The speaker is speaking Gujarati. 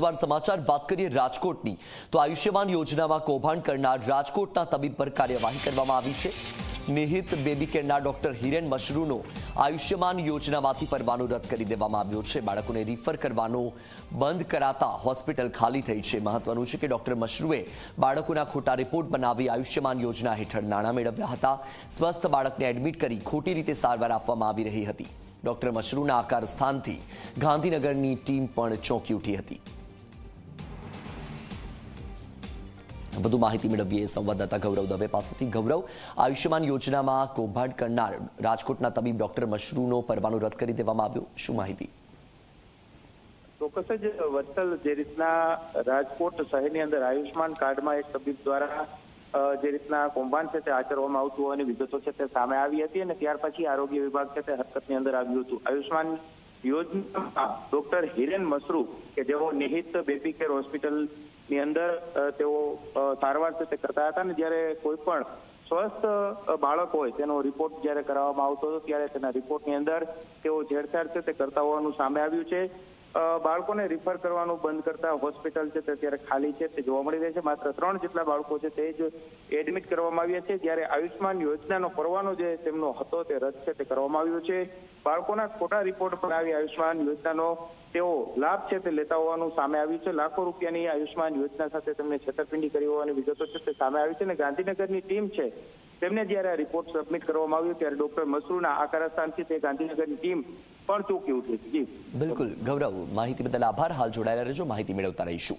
વિગતવાર સમાચાર વાત કરીએ રાજકોટની, તો આયુષ્યમાન યોજનામાં કૌભાંડ કરનાર રાજકોટના તબીબ પર કાર્યવાહી કરવામાં આવી છે. નિહિત બેબી કેરના ડોક્ટર હિરેન મશરૂનો આયુષ્યમાન યોજનામાંથી પરવાનો રદ કરી દેવામાં આવ્યો છે. બાળકોને રિફર કરવાનો બંધ કરાતા હોસ્પિટલ ખાલી થઈ છે. મહત્વનું છે કે ડોક્ટર મશરૂએ બાળકોના ખોટા રિપોર્ટ બનાવી આયુષ્યમાન યોજના હેઠળ નાણાં મેળવ્યા હતા. સ્વસ્થ બાળકને એડમિટ કરી ખોટી રીતે સારવાર આપવામાં આવી રહી હતી. ડોક્ટર મશરૂના આકાર સ્થાનથી ગાંધીનગરની ટીમ પણ ચોંકી ઉઠી હતી. વધુ માહિતી મેળવીએ સંવાદદાતા ગૌરવ દવે પાસેથી. ગૌરવ, આયુષ્યમાન યોજનામાં કૌભાંડ કરનાર રાજકોટના તબીબ ડોક્ટર મશરૂનો પરવાનો રદ કરી દેવામાં આવ્યો. શું માહિતી? ચોક્કસ જ વત્સલ, જે રીતના રાજકોટ શહેરની અંદર આયુષ્યમાન કાર્ડમાં એક તબીબ દ્વારા જે રીતના કૌભાંડ છે તે આચરવામાં આવતું હોવાની વિગતો છે તે સામે આવી હતી અને ત્યાર પછી આરોગ્ય વિભાગ છે તે હરકતની અંદર આવ્યું હતું. આયુષ્માન યોજનામાં ડોક્ટર હિરેન મસરૂ, કે જેઓ નિહિત બેબી કેર હોસ્પિટલની અંદર તેઓ સારવાર છે તે કરતા હતા ને જ્યારે કોઈ પણ સ્વસ્થ બાળક હોય તેનો રિપોર્ટ જ્યારે કરાવવામાં આવતો હતો, ત્યારે તેના રિપોર્ટની અંદર તેઓ છેડછાડ છે તે કરતા હોવાનું સામે આવ્યું છે. બાળકોને રિફર કરવાનું બંધ કરતા હોસ્પિટલ છે તે અત્યારે ખાલી છે, તે જોવા મળી રહે છે. માત્ર ત્રણ જેટલા બાળકો છે તે જ એડમિટ કરવામાં આવ્યા છે. જ્યારે આયુષ્માન યોજનાનો પરવાનો જે તેમનો હતો તે રદ છે, તે કરવામાં આવ્યો છે. બાળકોના ખોટા રિપોર્ટ પર આવી આયુષ્માન યોજનાનો તેઓ લાભ છે તે લેતા હોવાનું સામે આવ્યું છે. લાખો રૂપિયાની આયુષ્માન યોજના સાથે તેમને છેતરપિંડી કરી હોવાની વિગતો છે તે સામે આવી છે. અને ગાંધીનગરની ટીમ છે તેમને જ્યારે આ રિપોર્ટ સબમિટ કરવામાં આવ્યો ત્યારે ડોક્ટર મસરૂના આકારસ્થાનથી તે ગાંધીનગરની ટીમ પણ ચૂકી ઉઠી. બિલકુલ. ગૌરવ, માહિતી બદલ આભાર. હાલ જોડાયેલા રહેજો. માહિતી મેળવતા રહીશું.